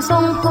song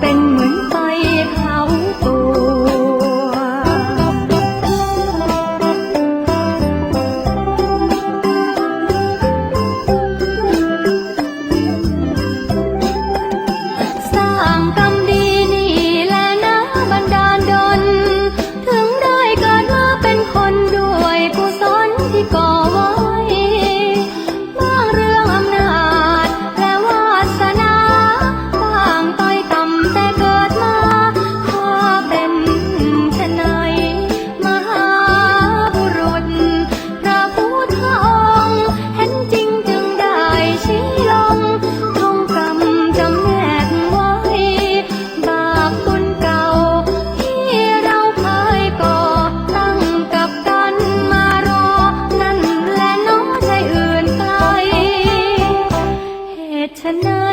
เป็นเหมือนไฟเผา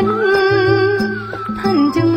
น ท่านจึง